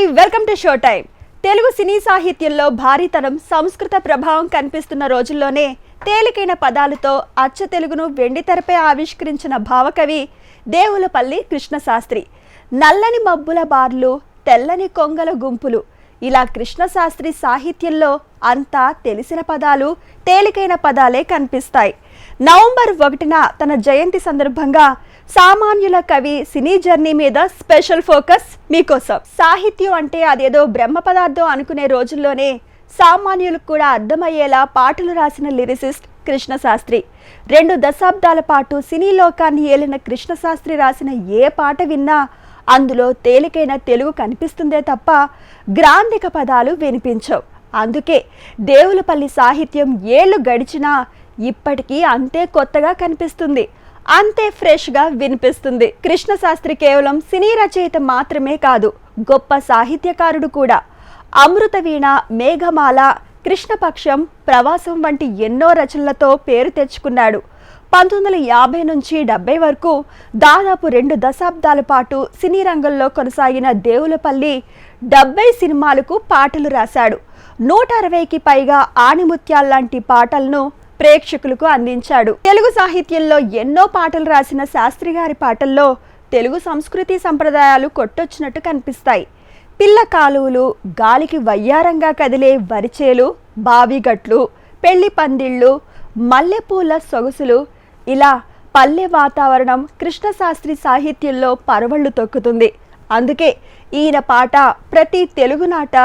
Hi welcome to show time Telugu సినీ సాహిత్యంలో భారీతనం సంస్కృత ప్రభావం కనిపిస్తున్న రోజుల్లోనే తేలికైన పదాలతో అచ్చ తెలుగును వెండితెరపై ఆవిష్కరించిన భావకవి దేవులపల్లి కృష్ణశాస్త్రి. నల్లని మబ్బుల బార్లు తెల్లని కొంగల గుంపులు. ఇలా కృష్ణశాస్త్రి సాహిత్యంలో అంతా తెలిసిన పదాలు తేలికైన పదాలే కనిపిస్తాయి. నవంబర్ ఒకటిన తన జయంతి సందర్భంగా సామాన్యుల కవి సినీ జర్నీ మీద స్పెషల్ ఫోకస్ మీకోసం. సాహిత్యం అంటే అదేదో బ్రహ్మ పదార్థం అనుకునే రోజుల్లోనే సామాన్యులకు కూడా అర్థమయ్యేలా పాటలు రాసిన లిరిసిస్ట్ కృష్ణశాస్త్రి. రెండు దశాబ్దాల పాటు సినీ లోకాన్ని ఏలిన కృష్ణశాస్త్రి రాసిన ఏ పాట విన్నా అందులో తేలికైన తెలుగు కనిపిస్తుందే తప్ప గ్రాంధిక పదాలు వినిపించవు. అందుకే దేవులపల్లి సాహిత్యం ఏళ్ళు గడిచినా ఇప్పటికీ అంతే కొత్తగా కనిపిస్తుంది. అంతే ఫ్రెష్గా వినిపిస్తుంది. కృష్ణశాస్త్రి కేవలం సినీ రచయిత మాత్రమే కాదు గొప్ప సాహిత్యకారుడు కూడా. అమృతవీణ మేఘమాల కృష్ణపక్షం ప్రవాసం వంటి ఎన్నో రచనలతో పేరు తెచ్చుకున్నాడు. పంతొమ్మిది వందల యాభై నుంచి డెబ్బై వరకు దాదాపు రెండు దశాబ్దాల పాటు సినీ రంగంలో కొనసాగిన దేవులపల్లి డెబ్బై సినిమాలకు పాటలు రాశాడు. నూట అరవైకి పైగా ఆణిముత్యాల లాంటి పాటలను ప్రేక్షకులకు అందించాడు. తెలుగు సాహిత్యంలో ఎన్నో పాటలు రాసిన శాస్త్రి గారి పాటల్లో తెలుగు సంస్కృతి సంప్రదాయాలు కొట్టొచ్చినట్టు కనిపిస్తాయి. పిల్ల కాలువలు గాలికి వయ్యారంగా కదిలే వరిచేలు బావిగట్లు పెళ్ళి పందిళ్ళు మల్లెపూల సొగసులు ఇలా పల్లె వాతావరణం కృష్ణశాస్త్రి సాహిత్యంలో పరవళ్ళు తొక్కుతుంది. అందుకే ఈయన పాట ప్రతి తెలుగునాట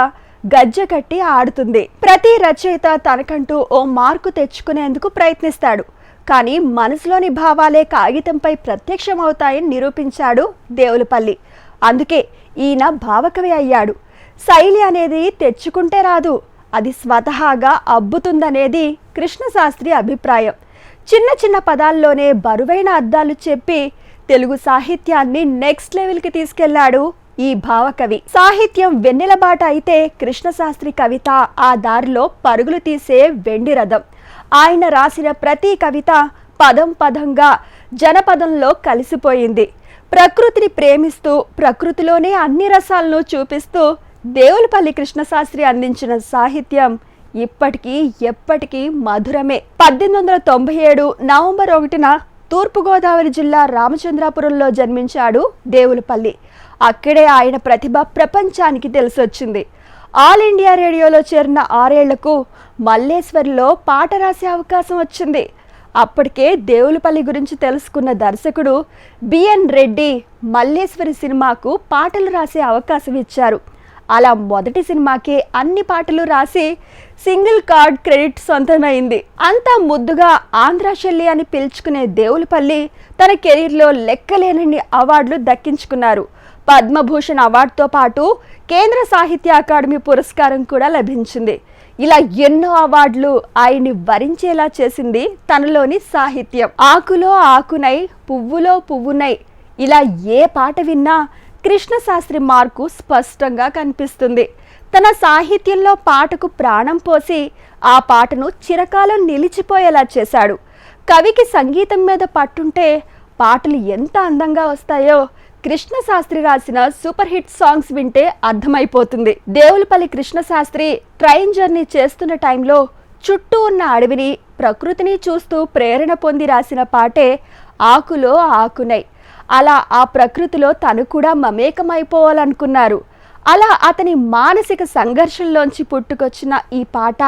గజ్జె కట్టి ఆడుతుంది. ప్రతి రచయిత తనకంటూ ఓ మార్కు తెచ్చుకునేందుకు ప్రయత్నిస్తాడు. కానీ మనసులోని భావాలే కాగితంపై ప్రత్యక్షమవుతాయని నిరూపించాడు దేవులపల్లి. అందుకే ఈయన భావకవి అయ్యాడు. శైలి అనేది తెచ్చుకుంటే రాదు. అది స్వతహాగా అబ్బుతుందనేది కృష్ణశాస్త్రి అభిప్రాయం. చిన్న చిన్న పదాల్లోనే బరువైన అర్థాలు చెప్పి తెలుగు సాహిత్యాన్ని నెక్స్ట్ లెవెల్కి తీసుకెళ్ళాడు ఈ భావకవి. సాహిత్యం వెన్నెలబాట అయితే కృష్ణశాస్త్రి కవిత ఆ దారిలో పరుగులు తీసే వెండి రథం. ఆయన రాసిన ప్రతి కవిత పదం పదంగా జనపదంలో కలిసిపోయింది. ప్రకృతిని ప్రేమిస్తూ ప్రకృతిలోనే అన్ని రసాలను చూపిస్తూ దేవులపల్లి కృష్ణశాస్త్రి అందించిన సాహిత్యం ఇప్పటికీ ఎప్పటికీ మధురమే. పద్దెనిమిది వందల తొంభై ఏడు నవంబర్ ఒకటిన తూర్పుగోదావరి జిల్లా రామచంద్రాపురంలో జన్మించాడు దేవులపల్లి. అక్కడే ఆయన ప్రతిభ ప్రపంచానికి తెలిసొచ్చింది. ఆల్ ఇండియా రేడియోలో చేరిన ఆరేళ్ళకు మల్లేశ్వరిలో పాట రాసే అవకాశం వచ్చింది. అప్పటికే దేవులపల్లి గురించి తెలుసుకున్న దర్శకుడు బిఎన్ రెడ్డి మల్లేశ్వరి సినిమాకు పాటలు రాసే అవకాశం ఇచ్చారు. అలా మొదటి సినిమాకే అన్ని పాటలు రాసి సింగిల్ కార్డ్ క్రెడిట్ సొంతమైంది. అంతా ముద్దుగా ఆంధ్ర శల్లి అని పిలుచుకునే దేవులపల్లి తన కెరీర్లో లెక్కలేనన్ని అవార్డులు దక్కించుకున్నారు. పద్మభూషణ్ అవార్డుతో పాటు కేంద్ర సాహిత్య అకాడమీ పురస్కారం కూడా లభించింది. ఇలా ఎన్నో అవార్డులు ఆయన్ని వరించేలా చేసింది తనలోని సాహిత్యం. ఆకులో ఆకునై పువ్వులో పువ్వునై ఇలా ఏ పాట విన్నా కృష్ణశాస్త్రి మార్కు స్పష్టంగా కనిపిస్తుంది. తన సాహిత్యంలో పాటకు ప్రాణం పోసి ఆ పాటను చిరకాలం నిలిచిపోయేలా చేశాడు. కవికి సంగీతం మీద పట్టుంటే పాటలు ఎంత అందంగా వస్తాయో కృష్ణశాస్త్రి రాసిన సూపర్ హిట్ సాంగ్స్ వింటే అర్థమైపోతుంది. దేవులపల్లి కృష్ణశాస్త్రి ట్రైన్ జర్నీ చేస్తున్న టైంలో చుట్టూ ఉన్న అడవిని ప్రకృతిని చూస్తూ ప్రేరణ పొంది రాసిన పాటే ఆకులో ఆకునై. అలా ఆ ప్రకృతిలో తను కూడా మమేకమైపోవాలనుకున్నారు. అలా అతని మానసిక సంఘర్షంలోంచి పుట్టుకొచ్చిన ఈ పాట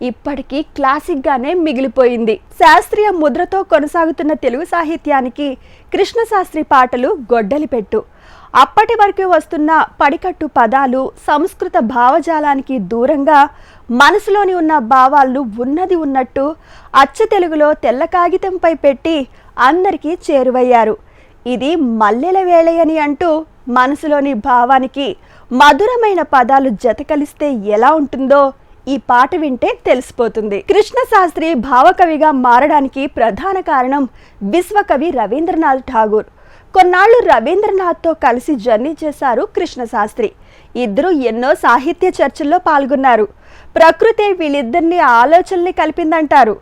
ఇప్పటికీ క్లాసిక్గానే మిగిలిపోయింది. శాస్త్రీయ ముద్రతో కొనసాగుతున్న తెలుగు సాహిత్యానికి కృష్ణశాస్త్రి పాటలు గొడ్డలి పెట్టు అప్పటి వరకు వస్తున్న పడికట్టు పదాలు సంస్కృత భావజాలానికి దూరంగా మనసులోని ఉన్న భావాలను ఉన్నది ఉన్నట్టు అచ్చ తెలుగులో తెల్ల కాగితంపై పెట్టి అందరికీ చేరువయ్యారు. ఇది మల్లెల వేళయని అంటూ మనసులోని భావానికి మధురమైన పదాలు జత కలిస్తే ఎలా ఉంటుందో ఈ పాట వింటే తెలిసిపోతుంది. కృష్ణశాస్త్రి భావకవిగా మారడానికి ప్రధాన కారణం విశ్వకవి రవీంద్రనాథ్ ఠాగూర్. కొన్నాళ్ళు రవీంద్రనాథ్తో కలిసి జర్నీ చేశారు కృష్ణశాస్త్రి. ఇద్దరు ఎన్నో సాహిత్య చర్చల్లో పాల్గొన్నారు. ప్రకృతి వీళ్ళిద్దరిని ఆలోచనల్ని కలిపిందంటారు.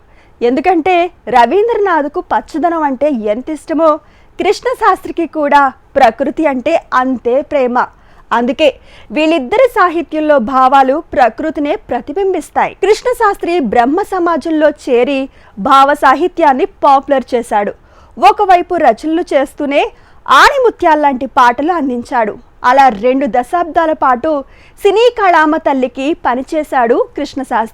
ఎందుకంటే రవీంద్రనాథ్కు పచ్చదనం అంటే ఎంత ఇష్టమో కృష్ణశాస్త్రికి కూడా ప్రకృతి అంటే అంతే ప్రేమ. అందుకే వీళ్ళిద్దరి సాహిత్యంలో భావాలు ప్రకృతినే ప్రతిబింబిస్తాయి. కృష్ణశాస్త్రి బ్రహ్మ సమాజంలో చేరి భావ సాహిత్యాన్ని పాపులర్ చేశాడు. ఒకవైపు రచనలు చేస్తూనే ఆణిముత్యాల్లాంటి పాటలు అందించాడు. అలా రెండు దశాబ్దాల పాటు సినీ కళామ తల్లికి పనిచేశాడు కృష్ణశాస్త్రి